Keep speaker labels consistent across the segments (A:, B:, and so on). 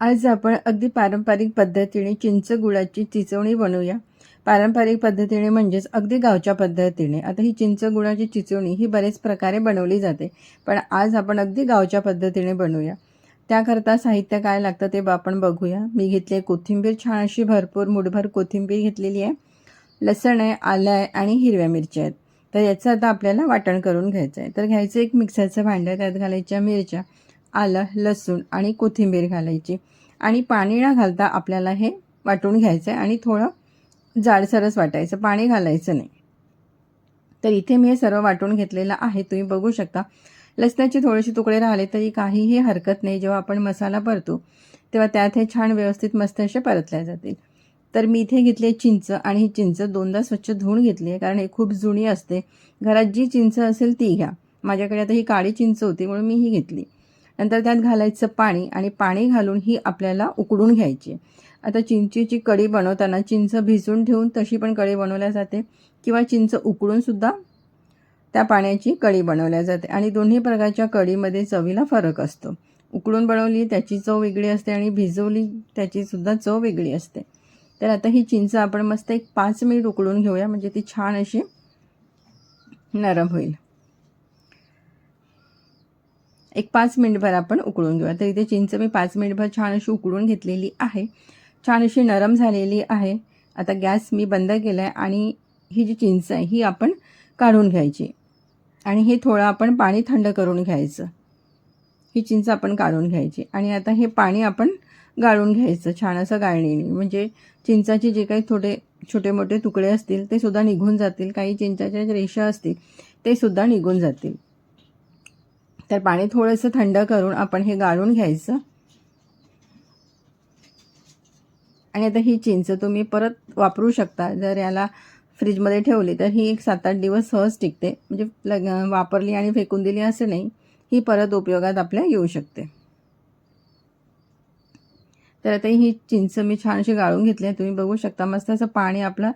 A: आज आपण अगदी पारंपरिक पद्धतीने चिंच गुळाची चिचवणी बनवूया. पारंपरिक पद्धतीने म्हणजेच अगदी गावच्या पद्धतीने. आता ही चिंच गुळाची चिचवणी ही बरेच प्रकारे बनवली जाते पण आज आपण अगदी गावच्या पद्धतीने बनवूया. त्याकरता साहित्य काय लागतं ते आपण बघूया. मी घेतले कोथिंबीर छान अशी भरपूर मुठभर कोथिंबीर घेतलेली आहे. लसण आहे आलं आहे आणि हिरव्या मिरच्या आहेत. तर याचं आता आपल्याला वाटण करून घ्यायचं आहे. तर घ्यायचं एक मिक्सरचं भांडं त्यात घालायच्या मिरच्या. आलं लसूण आणि कोथिंबीर घालायची. आणि पाणी न घालता आपल्याला हे वाटून घ्यायचं आहे आणि थोडं जाडसरच वाटायचं. पाणी घालायचं नाही. तर इथे मी हे सर्व वाटून घेतलेलं आहे. तुम्ही बघू शकता. लसणाचे थोडेसे तुकडे राहिले तरी काहीही हरकत नाही. जेव्हा आपण मसाला परतो तेव्हा त्यात हे छान व्यवस्थित मस्त असे परतल्या जातील. तर मी इथे घेतली चिंच आणि ही चिंच दोनदा स्वच्छ धुवून घेतली आहे कारण हे खूप जुनी असते. घरात जी चिंच असेल ती घ्या. माझ्याकडे आता ही काळी चिंच होती म्हणून मी ही घेतली. नंतर त्यात घालायचं पाणी आणि पाणी घालून ही आपल्याला उकडून घ्यायची. आता चिंचेची कढी बनवताना चिंच भिजून ठेवून तशी पण कढी बनवल्या जाते किंवा चिंच उकडूनसुद्धा त्या पाण्याची कढी बनवल्या जाते. आणि दोन्ही प्रकारच्या कढीमध्ये चवीला फरक असतो. उकडून बनवली त्याची चव वेगळी असते आणि भिजवली त्याचीसुद्धा चव वेगळी असते. तर आता ही चिंच आपण मस्त एक पाच मिनिट उकडून घेऊया म्हणजे ती छान अशी नरम होईल. एक पाच मिनिटभर आपण उकळून घेऊया. तर इथे चिंच मी पाच मिनिटभर छान अशी उकळून घेतलेली आहे. छान अशी नरम झालेली आहे. आता गॅस मी बंद केला आहे आणि ही जी चिंच आहे ही आपण काढून घ्यायची. आणि हे थोडं आपण पाणी थंड करून घ्यायचं. ही चिंच आपण काढून घ्यायची. आणि आता हे पाणी आपण गाळून घ्यायचं छान असं गाळणीने. म्हणजे चिंचाचे जे काही थोडे छोटे मोठे तुकडे असतील ते सुद्धा निघून जातील. काही चिंचाच्या रेषा असतील ते सुद्धा निघून जातील. तर पाणी थोडंसं थंड करून आपण हे गाळून घ्यायचं. आणि आता ही चिंच तुम्ही परत वापरू शकता. जर याला फ्रीजमध्ये ठेवली तर ही एक सात आठ दिवस सहज टिकते. म्हणजे लग वापरली आणि फेकून दिली असं नाही ही परत उपयोगात आपल्या येऊ शकते. तर आता ही चिंच मी छानशी गाळून घेतली आहे. तुम्ही बघू शकता मस्त असं पाणी आपलं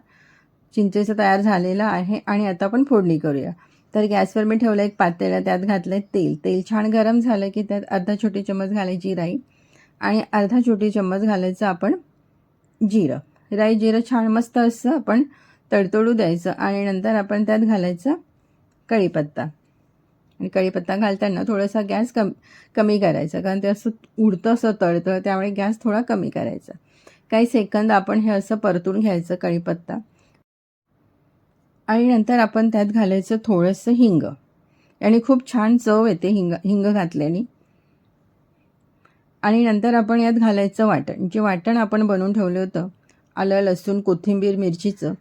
A: चिंचेचं तयार झालेलं आहे आणि आता आपण फोडणी करूया. तर गॅसवर मी ठेवलं एक पातेलं त्यात घातलं आहे तेल. तेल छान गरम झालं की त्यात अर्धा छोटी चम्मच घालायची राई आणि अर्धा छोटी चम्मच घालायचं आपण जिरं. राई जिरं छान मस्त असं आपण तडतडू द्यायचं आणि नंतर आपण त्यात घालायचं कढीपत्ता. आणि कढीपत्ता घालताना थोडासा गॅस कम कमी करायचा कारण ते असं उडतं असं तळतं त्यामुळे गॅस थोडा कमी करायचा. काही सेकंद आपण हे असं परतून घ्यायचं कढीपत्ता. आणि नंतर आपण त्यात घालायचं थोडंसं हिंग. आणि खूप छान चव येते हिंग हिंग घातल्याने. आणि नंतर आपण यात घालायचं वाटण. जे वाटण आपण बनवून ठेवलं होतं आलं लसूण कोथिंबीर मिरचीचं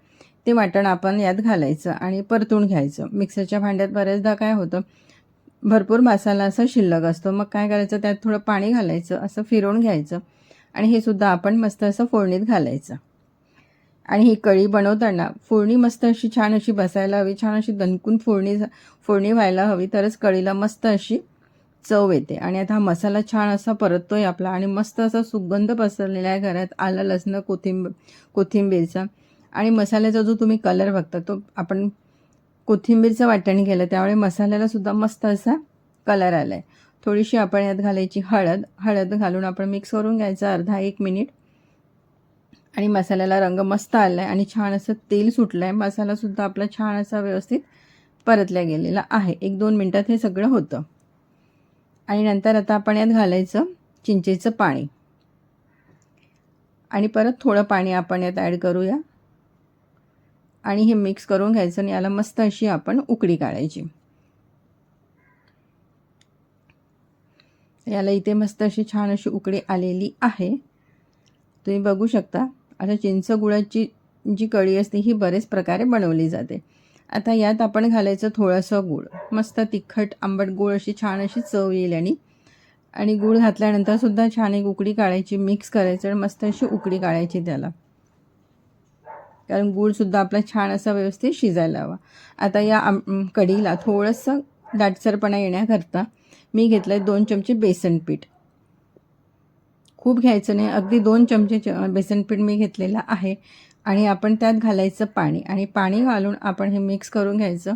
A: ते वाटण आपण यात घालायचं आणि परतून घ्यायचं. मिक्सरच्या भांड्यात बऱ्याचदा काय होतं भरपूर मसाला असा शिल्लक असतो. मग काय करायचं त्यात थोडं पाणी घालायचं असं फिरवून घ्यायचं. आणि हे सुद्धा आपण मस्त असं फोडणीत घालायचं. आणि ही कढी बनवताना फोडणी मस्त अशी छान अशी बसायला हवी छान अशी दणकून फोडणी फोडणी व्हायला हवी तरच कळीला मस्त अशी चव येते. आणि आता हा मसाला छान असा परततोय आपला आणि मस्त असा सुगंध पसरलेला आहे घरात आलं लसणं कोथिंब कोथिंबीरचा. आणि मसाल्याचा जो तुम्ही कलर बघता तो आपण कोथिंबीरचं वाटण केलं त्यामुळे मसाल्याला सुद्धा मस्त असा कलर आला आहे थोडीशी आपण यात घालायची हळद हळद घालून आपण मिक्स करून घ्यायचं अर्धा एक मिनिट आणि मसाल्याला रंग मस्त आला आहे आणि छान असं तेल सुटलं आहे मसालासुद्धा आपला छान असा व्यवस्थित परतल्या गेलेला आहे. एक दोन मिनटात हे सगळं होतं. आणि नंतर आता आपण यात घालायचं चिंचेचं पाणी. आणि परत थोडं पाणी आपण यात ॲड करूया. आणि हे मिक्स करून घ्यायचं आणि याला मस्त अशी आपण उकडी काढायची. याला इथे मस्त अशी छान अशी उकडी आलेली आहे. तुम्ही बघू शकता. आता चिंच गुळाची जी कढी असते ही बरेच प्रकारे बनवली जाते. आता यात आपण घालायचं थोडंसं गूळ. मस्त तिखट आंबट गूळ अशी छान अशी चव येईल आणि आणि गूळ घातल्यानंतरसुद्धा छान एक उकडी काढायची मिक्स करायचं आणि मस्त अशी उकडी काढायची त्याला. कारण गूळसुद्धा आपला छान असा व्यवस्थित शिजायला हवा. आता या आम कढीला थोडंसं दाटसरपणा येण्याकरता मी घेतलं आहे दोन चमचे बेसन पीठ खूप घ्यायचं नाही. अगदी दोन चमचे च बेसन पीठ मी घेतलेलं आहे. आणि आपण त्यात घालायचं पाणी. आणि पाणी घालून आपण हे मिक्स करून घ्यायचं.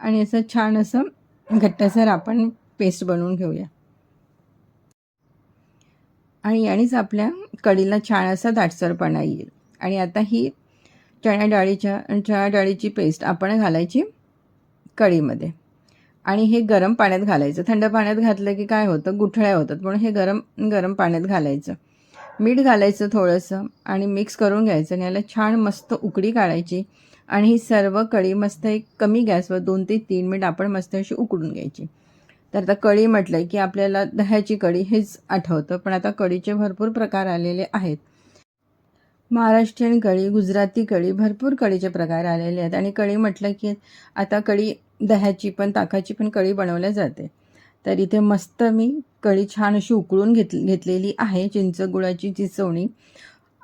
A: आणि असं छान असं घट्टसर आपण पेस्ट बनवून घेऊया. आणि यानेच आपल्या कढीला छान असा दाटसरपणा येईल. आणि आता ही चण्या डाळीच्या चणा डाळीची पेस्ट आपण घालायची कढीमध्ये. आणि हे गरम पाण्यात घालायचं. थंड पाण्यात घातलं की काय होतं? गुठळ्या होतात. म्हणून हे गरम गरम पाण्यात घालायचं. मीठ घालायचं थोडंसं आणि मिक्स करून घ्यायचं आणि याला छान मस्त उकडी काढायची. आणि ही सर्व कढी मस्त एक कमी गॅसवर दोन ते तीन मिनिट आपण मस्त अशी उकडून घ्यायची. तर आता कढी म्हटलं की आपल्याला दह्याची कढी हेच आठवतं. पण आता कढीचे भरपूर प्रकार आलेले आहेत. महाराष्ट्रीयन कढी गुजराती कढी भरपूर कढीचे प्रकार आलेले आहेत. आणि कढी म्हटलं की आता कढी दह्याची पण ताकाची पण कढी बनवल्या जाते. तर इथे मस्त मी कढी छान अशी उकळून घेत घेतलेली आहे चिंच गुळाची चिचवणी.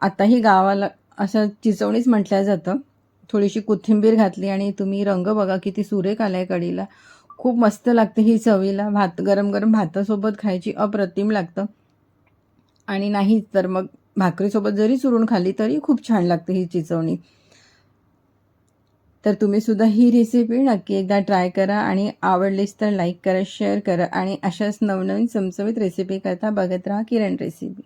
A: आताही गावाला असं चिचवणीच म्हटलं जातं. थोडीशी कोथिंबीर घातली आणि तुम्ही रंग बघा किती सुरेख आला आहे कढीला. खूप मस्त लागते ही चवीला. भात गरम गरम भातासोबत खायची अप्रतिम लागतं. आणि नाही तर मग भाकरीसोबत जरी चुरून खाल्ली तरी खूप छान लागते ही चिचवणी. तर तुम्ही सुद्धा ही रेसिपी नक्की एकदा ट्राय करा आणि आवडलीच तर लाईक करा शेअर करा आणि अशाच नवनवीन चमचमीत रेसिपी करता बघत राहा किरण रेसिपी